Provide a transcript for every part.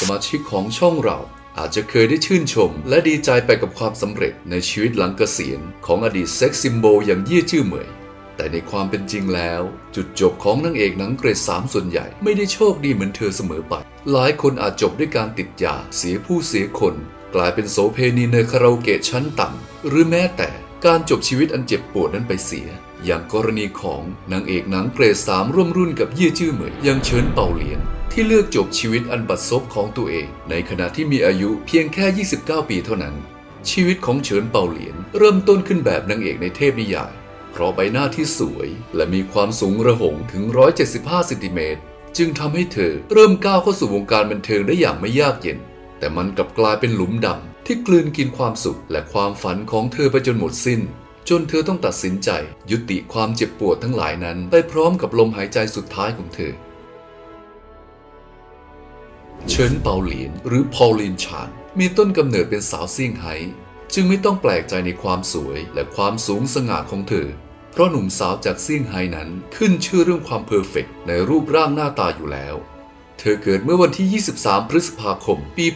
สมาชิกของช่องเราอาจจะเคยได้ชื่นชม และดีใจไปกับความสำเร็จในชีวิตหลังเกษียณของอดีตเซ็กซิมโบอย่างยี่ยจื้อเหมย แต่ในความเป็นจริงแล้ว จุดจบของนางเอกหนังเกรดสามส่วนใหญ่ไม่ได้โชคดีเหมือนเธอเสมอไป หลายคนอาจจบด้วยการติดยาเสียผู้เสียคน กลายเป็นโสเพณีในคาราโอเกะชั้นต่ำหรือแม้แต่การจบชีวิตอันเจ็บปวดนั้นไปเสีย อย่างกรณีของนางเอกหนังเกรดสามร่วมรุ่นกับเยี่ยจื้อเหมยยังเฉินเป่าเหลียนที่เลือกจบชีวิตอันบัดซบของตัวเอง ในขณะที่มีอายุเพียงแค่ 29 ปีเท่านั้น ชีวิตของเฉินเป่าเหลียน เริ่มต้นขึ้นแบบนางเอกในเทพนิยาย เพราะใบหน้าที่สวย และมีความสูงระหงถึง 175เซนติเมตรจึงทำให้เธอเริ่มก้าวเข้าสู่วงการบันเทิงได้อย่างไม่ยากเย็น แต่มันกลับกลายเป็นหลุมดำที่กลืนกินความสุขและความฝันของเธอไปจนหมดสิ้น จนเธอต้องตัดสินใจ ยุติความเจ็บปวดทั้งหลายนั้น ไปพร้อมกับลมหายใจสุดท้ายของเธอ เฉินเปาหลีนหรือพอลลินชานมีต้นกำเนิดเป็นสาวเซี่ยงไฮ้จึงไม่ต้องแปลกใจในความสวยและความสูงสง่าของเธอ เพราะหนุ่มสาวจากเซี่ยงไฮ้นั้นขึ้นชื่อเรื่องความเพอร์เฟกต์ในรูปร่างหน้าตาอยู่แล้ว เธอเกิดเมื่อวันที่ 23 พฤษภาคม ปี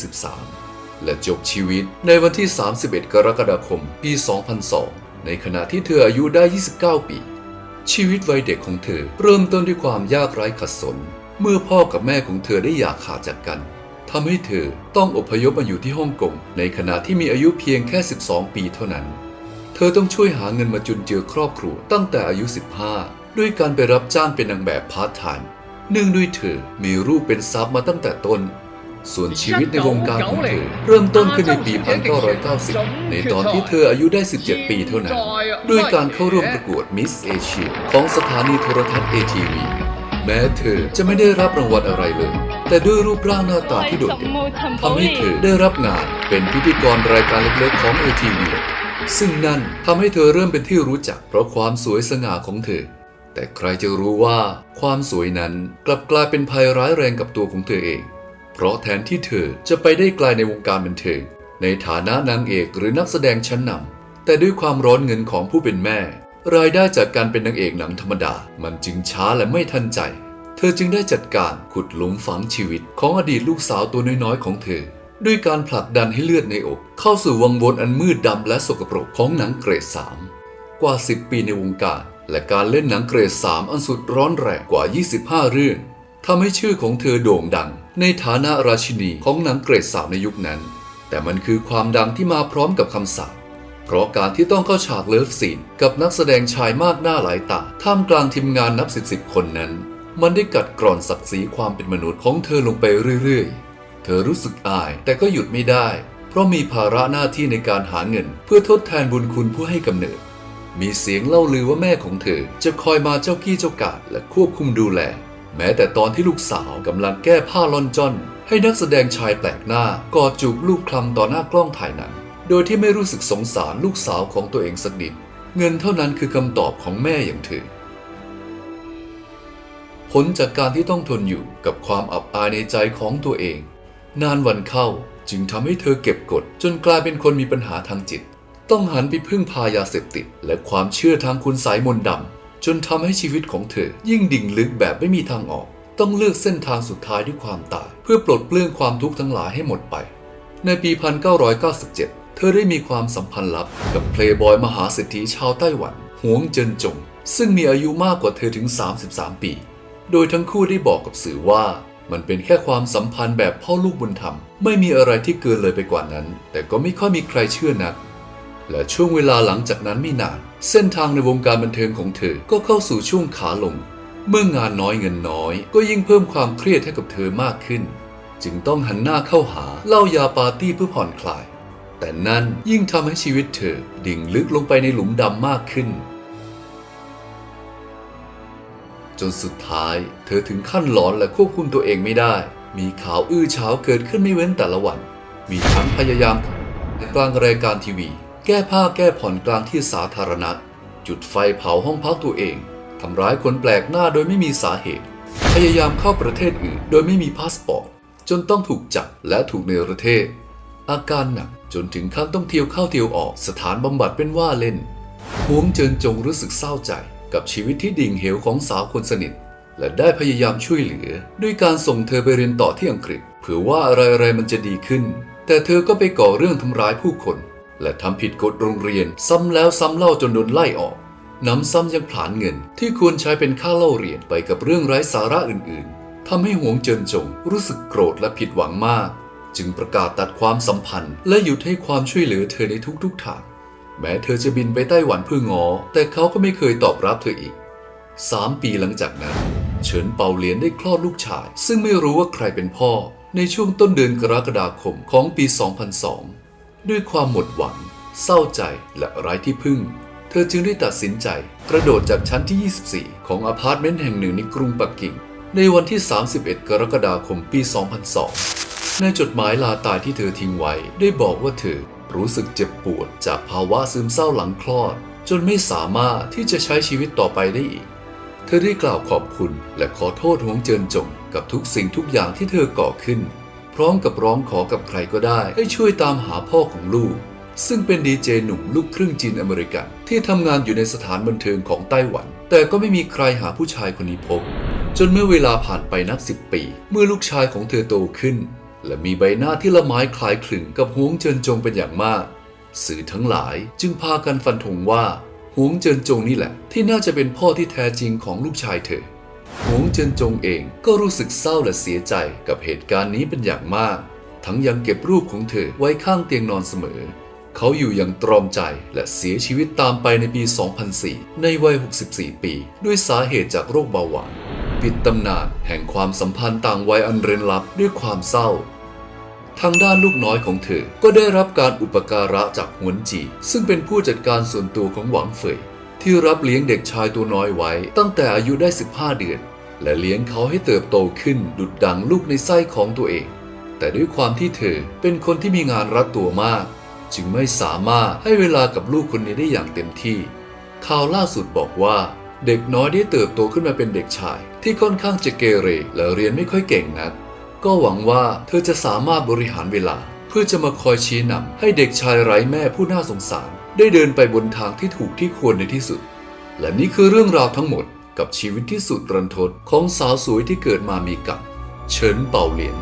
1973 และจบชีวิตในวันที่ 31 กรกฎาคม ปี 2002 ในขณะที่เธออายุได้ 29 ปี ชีวิตวัยเด็กของเธอเริ่มต้นด้วยความยากไร้ขัดสน เมื่อพ่อกับแม่ของเธอได้หย่าขาดจากกันทำให้เธอต้องอพยพมาอยู่ที่ฮ่องกงในขณะที่มีอายุเพียงแค่ 12 ปีเท่านั้น เธอต้องช่วยหาเงินมาจุนเจือครอบครัวตั้งแต่อายุ 15 ด้วยการไปรับจ้างเป็นนางแบบพาร์ทไทม์เนื่องด้วยเธอมีรูปเป็นซับมาตั้งแต่ต้น ส่วนชีวิตในวงการของเธอเริ่มต้นขึ้นในปี 1990 ในตอนที่เธออายุได้ 17 ปีเท่านั้น ด้วยการเข้าร่วมประกวดมิสเอเชียของสถานีโทรทัศน์ ATV แม้เธอจะไม่ได้รับรางวัลอะไรเลย แต่ด้วยรูปร่างหน้าตาที่โดดเด่นทำให้เธอได้รับงานเป็นพิธีกรรายการเล็กๆของ ATV ซึ่งนั่นทำให้เธอเริ่มเป็นที่รู้จัก เพราะความสวยสง่าของเธอ แต่ใครจะรู้ว่าความสวยนั้นกลับกลายเป็นภัยร้ายแรงกับตัวของเธอเอง เพราะแทนที่เธอจะไปได้ไกลในวงการบันเทิงในฐานะนางเอกหรือนักแสดงชั้นนำแต่ด้วยความร้อนเงินของผู้เป็นแม่ รายได้จากการเป็นนางเอกหนังธรรมดา มันจึงช้าและไม่ทันใจ เธอจึงได้จัดการขุดหลุมฝังชีวิตของอดีตลูกสาวตัวน้อยๆของเธอ ด้วยการผลักดันให้เลือดในอก เข้าสู่วังวนอันมืดดำและสกปรกของหนังเกรดสามกว่า 10 ปีในวงการ และการเล่นหนังเกรดสามอันสุดร้อนแรงกว่า 25 เรื่อง ทำให้ชื่อของเธอโด่งดัง ในฐานะราชินีของหนังเกรดสามในยุคนั้น แต่มันคือความดังที่มาพร้อมกับคำสาปเพราะการที่ต้องเข้าฉากเลิฟซีนกับนักแสดงชายมากหน้าหลายตาท่ามกลางทีมงานนับสิบสิบคนนั้น มันได้กัดกร่อนศักดิ์ศรีความเป็นมนุษย์ของเธอลงไปเรื่อยๆ เธอรู้สึกอายแต่ก็หยุดไม่ได้ เพราะมีภาระหน้าที่ในการหาเงิน เพื่อทดแทนบุญคุณผู้ให้กำเนิด มีเสียงเล่าลือว่าแม่ของเธอจะคอยมาเจ้ากี้เจ้าการและควบคุมดูแล แม้แต่ตอนที่ลูกสาวกำลังแก้ผ้าลอนจอน ให้นักแสดงชายแปลกหน้ากอดจูบลูกคลำต่อหน้ากล้องถ่ายหนัง โดยที่ไม่รู้สึกสงสารลูกสาวของตัวเองสักนิด เงินเท่านั้นคือคำตอบของแม่อย่างเธอผลจากการที่ต้องทนอยู่กับความอับอายในใจของตัวเอง นานวันเข้าจึงทำให้เธอเก็บกด จนกลายเป็นคนมีปัญหาทางจิต ต้องหันไปพึ่งพายาเสพติด และความเชื่อทางคุณสายมนต์ดำ จนทำให้ชีวิตของเธอ ยิ่งดิ่งลึกแบบไม่มีทางออก ต้องเลือกเส้นทางสุดท้ายด้วยความตาย เพื่อปลดเปลื้องความทุกข์ทั้งหลายให้หมดไป ในปี 1997 เธอได้มีความสัมพันธ์ลับกับเพลย์บอยมหาเศรษฐีชาวไต้หวันหวงเจินจง ซึ่งมีอายุมากกว่าเธอถึง 33 ปี โดยทั้งคู่ได้บอกกับสื่อว่ามันเป็นแค่ความสัมพันธ์แบบพ่อลูกบุญธรรม ไม่มีอะไรที่เกินเลยไปกว่านั้น แต่ก็ไม่ค่อยมีใครเชื่อนัก และช่วงเวลาหลังจากนั้นไม่นาน เส้นทางในวงการบันเทิงของเธอก็เข้าสู่ช่วงขาลง เมื่องานน้อยเงินน้อย ก็ยิ่งเพิ่มความเครียดให้กับเธอมากขึ้น จึงต้องหันหน้าเข้าหาเหล้ายาปาร์ตี้เพื่อผ่อนคลาย แต่นั่นยิ่งทำให้ชีวิตเธอดิ่งลึกลงไปในหลุมดำมากขึ้น จนสุดท้าย เธอถึงขั้นหลอนและควบคุมตัวเองไม่ได้ มีข่าวอื้อฉาวเกิดขึ้นไม่เว้นแต่ละวัน มีทั้งพยายามกลางรายการทีวี แก้ผ้าแก้ผ่อนกลางที่สาธารณะ จุดไฟเผาห้องพักตัวเอง ทำร้ายคนแปลกหน้าโดยไม่มีสาเหตุ พยายามเข้าประเทศอื่นโดยไม่มีพาสปอร์ต จนต้องถูกจับและถูกเนรเทศ อาการหนักจนถึงขั้นต้องเที่ยวเข้าเที่ยวออกสถานบำบัดเป็นว่าเล่นหวงเจินจงรู้สึกเศร้าใจกับชีวิตที่ดิ่งเหวของสาวคนสนิท และได้พยายามช่วยเหลือ ด้วยการส่งเธอไปเรียนต่อที่อังกฤษเผื่อว่าอะไรๆมันจะดีขึ้น แต่เธอก็ไปก่อเรื่องทำร้ายผู้คน และทำผิดกฎโรงเรียน ซ้ำแล้วซ้ำเล่าจนโดนไล่ออกน้ำซ้ำยังผลาญเงินที่ควรใช้เป็นค่าเล่าเรียนไปกับเรื่องไร้สาระอื่นๆทำให้หวงเจินจงรู้สึกโกรธและผิดหวังมาก จึงประกาศตัดความสัมพันธ์ และหยุดให้ความช่วยเหลือเธอในทุกๆทาง แม้เธอจะบินไปไต้หวันเพื่องอ แต่เขาก็ไม่เคยตอบรับเธออีกสามปีหลังจากนั้น เฉินเปาเหลียนได้คลอดลูกชาย ซึ่งไม่รู้ว่าใครเป็นพ่อในช่วงต้นเดือนกรกฎาคมของปี 2002 ด้วยความหมดหวัง เศร้าใจและไร้ที่พึ่ง เธอจึงได้ตัดสินใจกระโดดจากชั้นที่ 24 ของอพาร์ตเมนต์แห่งหนึ่งในกรุงปักกิ่ง ในวันที่ 31 กรกฎาคมปี 2002 ในจดหมายลาตายที่เธอทิ้งไว้ ได้บอกว่าเธอรู้สึกเจ็บปวดจากภาวะซึมเศร้าหลังคลอด จนไม่สามารถที่จะใช้ชีวิตต่อไปได้อีก เธอได้กล่าวขอบคุณและขอโทษหวงเจินจงกับทุกสิ่งทุกอย่างที่เธอก่อขึ้น พร้อมกับร้องขอกับใครก็ได้ ให้ช่วยตามหาพ่อของลูก ซึ่งเป็นดีเจหนุ่มลูกครึ่งจีนอเมริกัน ที่ทำงานอยู่ในสถานบันเทิงของไต้หวัน แต่ก็ไม่มีใครหาผู้ชายคนนี้พบ จนเมื่อเวลาผ่านไปนับสิบปี เมื่อลูกชายของเธอโตขึ้น และมีใบหน้าที่ละไม้คล้ายคลึงกับหวงเจินจงเป็นอย่างมาก สื่อทั้งหลายจึงพากันฟันธงว่าหวงเจินจงนี่แหละ ที่น่าจะเป็นพ่อที่แท้จริงของลูกชายเธอ หวงเจินจงเองก็รู้สึกเศร้าและเสียใจกับเหตุการณ์นี้เป็นอย่างมาก ทั้งยังเก็บรูปของเธอไว้ข้างเตียงนอนเสมอ เขาอยู่อย่างตรอมใจและเสียชีวิตตามไปในปี 2004 ในวัย 64 ปี ด้วยสาเหตุจากโรคเบาหวาน ปิดตำนานแห่งความสัมพันธ์ต่างวัยอันเร้นลับด้วยความเศร้าทางด้านลูกน้อยของเธอ ก็ได้รับการอุปการะจากหวนจี ซึ่งเป็นผู้จัดการส่วนตัวของหวังเฟย ที่รับเลี้ยงเด็กชายตัวน้อยไว้ ตั้งแต่อายุได้ 15 เดือน และเลี้ยงเขาให้เติบโตขึ้นดุดดังลูกในไส้ของตัวเอง แต่ด้วยความที่เธอเป็นคนที่มีงานรัดตัวมาก จึงไม่สามารถให้เวลากับลูกคนนี้ได้อย่างเต็มที่ ข่าวล่าสุดบอกว่า เด็กน้อยได้เติบโตขึ้นมาเป็นเด็กชาย ที่ค่อนข้างจะเกเรและเรียนไม่ค่อยเก่งนัก ก็หวังว่าเธอจะสามารถบริหารเวลา เพื่อจะมาคอยชี้นำให้เด็กชายไร้แม่ผู้น่าสงสาร ได้เดินไปบนทางที่ถูกที่ควรในที่สุด และนี่คือเรื่องราวทั้งหมดกับชีวิตที่สุดรันทดของสาวสวยที่เกิดมามีกับเฉินเป่าเหลียน